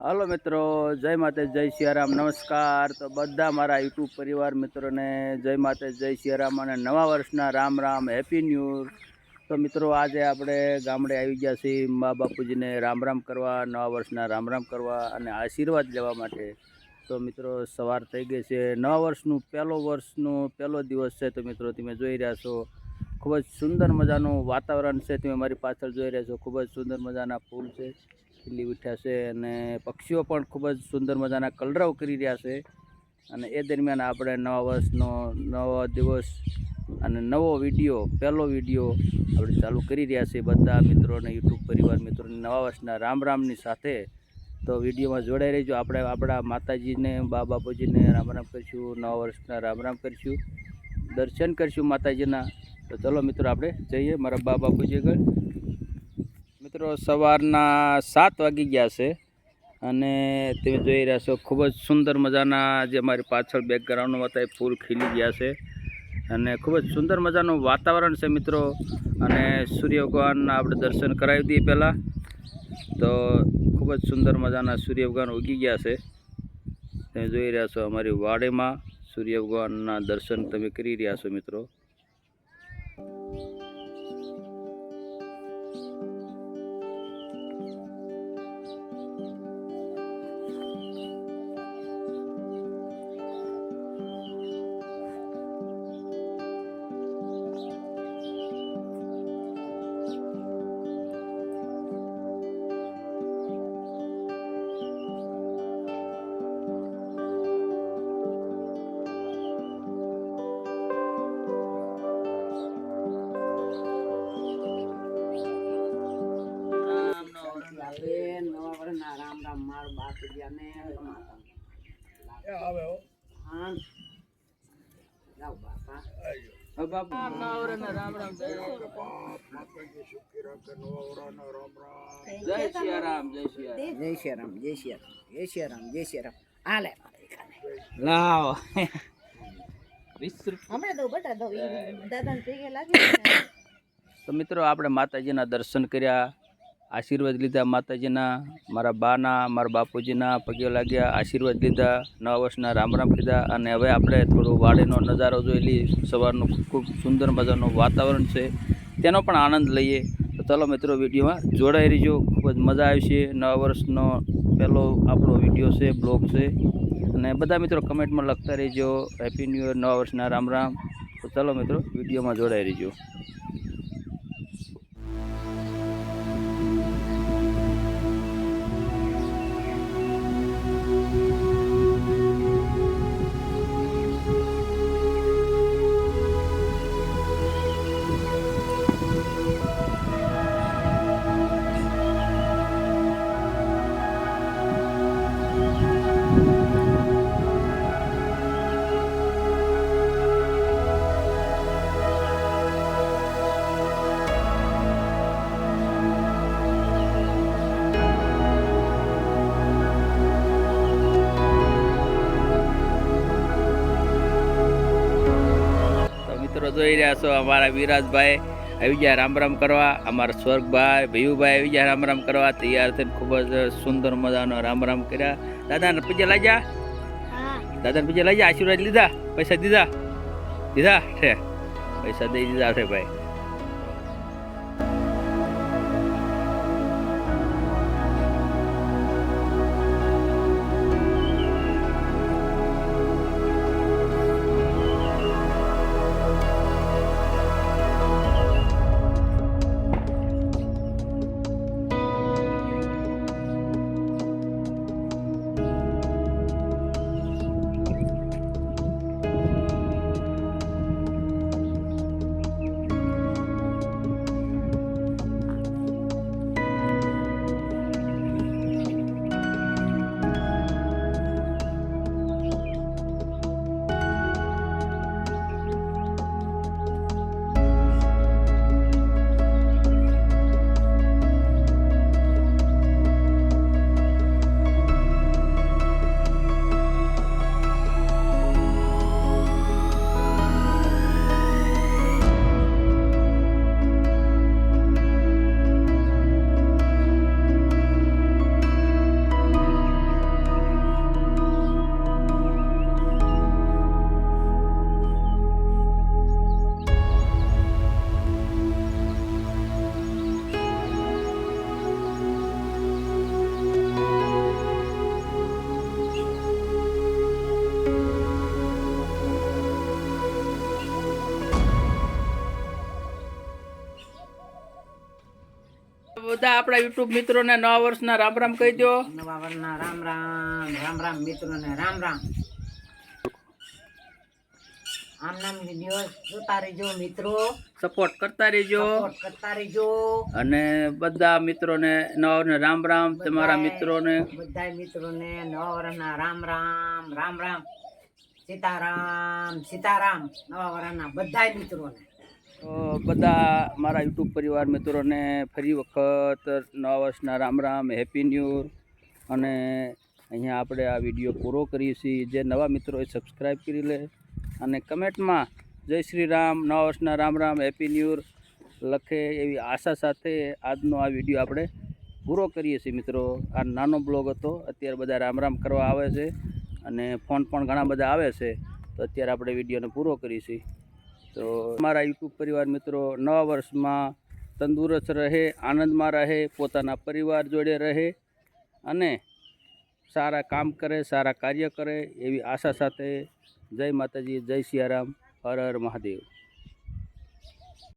હાલો મિત્રો, જય માતે જય સિયારામ. નમસ્કાર. તો બધા મારા યુટ્યુબ પરિવાર મિત્રોને જય માતે જય સિયારામ અને નવા વર્ષના રામ રામ, હેપી ન્યૂ તો મિત્રો, આજે આપણે ગામડે આવી ગયા છીએ મા બાપુજીને રામ રામ કરવા, નવા વર્ષના રામ રામ કરવા અને આશીર્વાદ લેવા માટે. તો મિત્રો, સવાર થઈ ગઈ છે. નવા વર્ષનું પહેલો વર્ષનો પહેલો દિવસ છે. તો મિત્રો, તમે જોઈ રહ્યા છો, ખૂબ જ સુંદર મજાનું વાતાવરણ છે. તમે મારી પાછળ જોઈ રહ્યા છો, ખૂબ જ સુંદર મજાના ફૂલ છે. ખીલી ઉઠ્યા છે અને પક્ષીઓ પણ ખૂબ જ સુંદર મજાના કલરવ કરી રહ્યા છે. અને એ દરમિયાન આપણે નવા વર્ષનો, નવો દિવસ અને નવો વીડિયો, પહેલો વીડિયો આપણે ચાલુ કરી રહ્યા છીએ બધા મિત્રોને યુટ્યુબ પરિવાર મિત્રોને નવા વર્ષના રામ રામની સાથે. તો વિડીયોમાં જોડાઈ રહીજો. આપણે આપણા માતાજીને, બા બાપુજીને રામ રામ કરીશું, નવા વર્ષના રામ રામ કરીશું. દર્શન કરીશું માતાજીના. તો ચલો મિત્રો, આપણે જઈએ. મારા બા બાપુજી આગળ. મિત્રો સવારના સાત વાગી ગયા છે અને તમે જોઈ રહ્યા છો, ખૂબ જ સુંદર મજાના જે મારી પાછળ બેકગ્રાઉન્ડમાં હતા એ ફૂલ ખીલી ગયા છે. અને ખૂબ જ સુંદર મજાનું વાતાવરણ છે મિત્રો. અને સૂર્ય ભગવાનના આપણે દર્શન કરાવી દઈએ પહેલાં. તો ખૂબ જ સુંદર મજાના સૂર્ય ભગવાન ઉગી ગયા છે. તમે જોઈ રહ્યા છો અમારી વાડીમાં સૂર્ય ભગવાનના દર્શન તમે કરી રહ્યા છો મિત્રો. રામ જય શ્રી રામ. હાલે લાવ. પૈકે લાગી તો મિત્રો આપણે માતાજીના દર્શન કર્યા. આશીર્વાદ લીધા, માતાજીના, મારા બાના, મારા બાપુજીના પગે લાગ્યા, આશીર્વાદ લીધા, નવા વર્ષના રામ રામ કીધા અને હવે આપણે થોડું વાડીનો નજારો જોઈ લઈએ. સવારનું ખૂબ ખૂબ સુંદર મજાનું વાતાવરણ છે. તેનો પણ આનંદ લઈએ. તો ચાલો મિત્રો, વિડીયોમાં જોડાઈ રહીજો. ખૂબ જ મજા આવશે નવા વર્ષનો પહેલો આપણો વીડિયો છે, બ્લોગ છે. અને બધા મિત્રો કમેન્ટમાં લખતા રહેજો. હેપી ન્યૂ યર, નવા વર્ષના રામ રામ. તો ચાલો મિત્રો, વિડીયોમાં જોડાઈ રહીજો. મિત્રો જોઈ રહ્યા છો અમારા વિરાજભાઈ. આવી ગયા રામ રામ કરવા. અમારા સ્વર્ગભાઈ ભૈયુભાઈ આવી ગયા રામ રામ કરવા. તૈયાર થઈને ખૂબ જ સુંદર મજાનો રામ રામ કર્યા. દાદાને પૂજ્ય લાગ્યા દાદાને પૂજ્ય લાગ્યા આશીર્વાદ લીધા. પૈસા દીધા. દીધા છે. પૈસા દઈ દીધા છે ભાઈ. બધા આપણા યુટ્યુબ મિત્રોને નવા વર્ષના રામ રામ કહી દો. નવા વરના રામ રામ રામ રામ મિત્રોને રામ રામ. આમ નામ વીડિયો જોતા રહેજો મિત્રો. સપોર્ટ કરતા રહેજો. સપોર્ટ કરતા રહેજો. અને બધા મિત્રોને નવા ને રામ રામ તમારા બધાય- મિત્રોને. મિત્રો મિત્રોને નવા વર્ષના રામ રામ રામ રામ. સીતારામ સીતારામ નવા વર્ષના બધા મિત્રોને. તો બધા મારા યુટ્યુબ પરિવાર મિત્રોને ફરી વખત નવા વર્ષના રામ રામ, હેપી ન્યૂ અને અહીંયા આપણે આ વીડિયો પૂરો કરીએ છીએ. જે નવા મિત્રો એ સબસ્ક્રાઈબ કરી લે અને કમેન્ટમાં જય શ્રી રામ, નવા વર્ષના રામ રામ, હેપી ન્યૂ લખે એવી આશા સાથે આજનો આ વીડિયો આપણે પૂરો કરીએ છીએ મિત્રો. આ નાનો બ્લોગ હતો. અત્યારે બધા રામ રામ કરવા આવે છે અને ફોન પણ ઘણા બધા આવે છે. તો અત્યારે આપણે વિડીયોને પૂરો કરીએ છીએ. તો મારા યુટ્યુબ પરિવાર મિત્રો, નવા વર્ષમાં તંદુરસ્ત રહે, આનંદમાં રહે, પોતાના પરિવાર જોડે રહે અને સારા કામ કરે, સારા કાર્ય કરે એવી આશા સાથે જય માતાજી, જય સિયારામ, હર હર મહાદેવ.